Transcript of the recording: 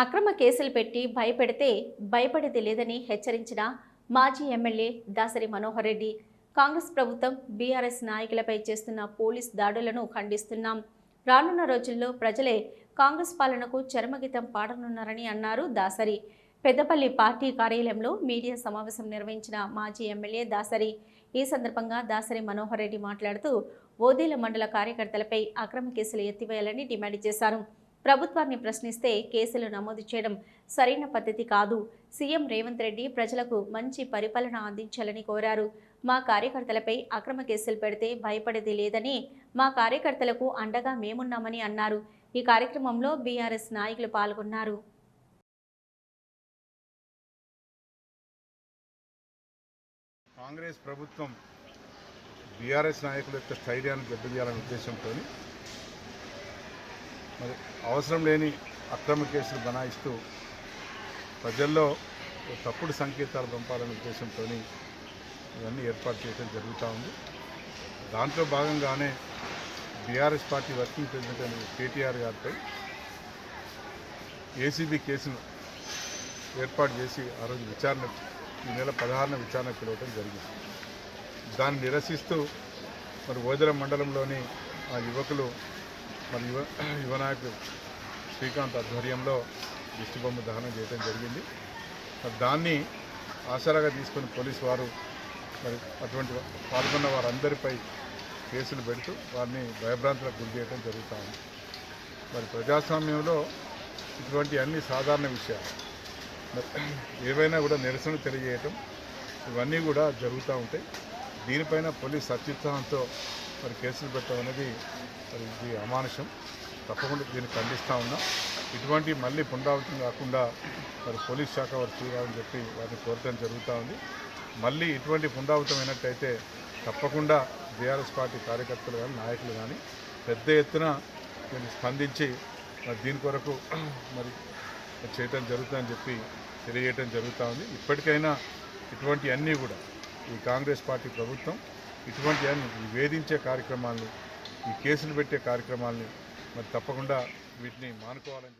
అక్రమ కేసులు పెట్టి భయపెడితే భయపడేది లేదని హెచ్చరించిన మాజీ ఎమ్మెల్యే దాసరి మనోహర్ రెడ్డి. కాంగ్రెస్ ప్రభుత్వం బీఆర్ఎస్ నాయకులపై చేస్తున్న పోలీస్ దాడులను ఖండిస్తున్నాం. రానున్న రోజుల్లో ప్రజలే కాంగ్రెస్ పాలనకు చరమగీతం పాడనున్నారని అన్నారు దాసరి. పెద్దపల్లి పార్టీ కార్యాలయంలో మీడియా సమావేశం నిర్వహించిన మాజీ ఎమ్మెల్యే దాసరి. ఈ సందర్భంగా దాసరి మనోహర్ రెడ్డి మాట్లాడుతూ ఓదేల మండల కార్యకర్తలపై అక్రమ కేసులు ఎత్తివేయాలని డిమాండ్ చేశారు. ప్రభుత్వాన్ని ప్రశ్నిస్తే కేసులు నమోదు చేయడం సరైన పద్ధతి కాదు. సీఎం రేవంత్ రెడ్డి ప్రజలకు మంచి పరిపాలన అందించాలని కోరారు. మా కార్యకర్తలపై అక్రమ కేసులు పెడితే భయపడేది లేదని మా కార్యకర్తలకు అండగా మేమున్నామని అన్నారు. ఈ కార్యక్రమంలో బీఆర్ఎస్ నాయకులు పాల్గొన్నారు. కాంగ్రెస్ ప్రభుత్వం బీఆర్ఎస్ నాయకుల యొక్క స్థైర్యాన్ని దెబ్బతీయాలనే ఉద్దేశంతో మరి అవసరం లేని అక్రమ కేసులు బనాయిస్తూ ప్రజల్లో తప్పుడు సంకేతాలు పంపాలనే ఉద్దేశంతో ఇవన్నీ ఏర్పాటు చేయడం జరుగుతూ ఉంది. దాంట్లో భాగంగానే బీఆర్ఎస్ పార్టీ వర్కింగ్ ప్రెసిడెంట్ అయిన కేటీఆర్ గారిపై ఏసీబీ కేసును ఏర్పాటు చేసి ఆ రోజు విచారణ ఈ నెల పదహారున విచారణ పిలవటం జరిగింది. దాన్ని నిరసిస్తూ మరి ఓదెల మండలంలోని ఆ యువకులు మరి యువ యువ నాయకుడు శ్రీకాంత్ ఆధ్వర్యంలో దిష్టిబొమ్మ దహనం చేయడం జరిగింది. దాన్ని ఆసరాగా తీసుకొని పోలీసు వారు మరి అటువంటి పాల్గొన్న వారందరిపై కేసులు పెడుతూ వారిని భయభ్రాంతులకు గురి చేయడం జరుగుతూ ఉంది. మరి ప్రజాస్వామ్యంలో ఇటువంటి అన్ని సాధారణ విషయాలు ఏవైనా కూడా నిరసన తెలియజేయటం ఇవన్నీ కూడా జరుగుతూ ఉంటాయి. దీనిపైన పోలీస్ అత్యుత్సాహంతో మరి కేసులు పెట్టడం అనేది మరి ఇది అమానుషం. తప్పకుండా దీన్ని ఖండిస్తూ ఉన్నాం. ఇటువంటి మళ్ళీ పునరావృతం కాకుండా మరి పోలీస్ శాఖ వారు చూడాలని చెప్పి వారిని కోరటం జరుగుతూ ఉంది. మళ్ళీ ఇటువంటి పునరావృతమైనట్టయితే తప్పకుండా బీఆర్ఎస్ పార్టీ కార్యకర్తలు కానీ నాయకులు కానీ పెద్ద ఎత్తున దీన్ని స్పందించి మరి దీని కొరకు మరి చేయటం జరుగుతుందని చెప్పి తెలియజేయటం జరుగుతూ ఉంది. ఇప్పటికైనా ఇటువంటి అన్నీ కూడా ఈ కాంగ్రెస్ పార్టీ ప్రభుత్వం ఇటువంటి అన్ని ఈ వేధించే కార్యక్రమాలను ఈ కేసులు పెట్టే కార్యక్రమాలని మరి తప్పకుండా వీటిని మానుకోవాలని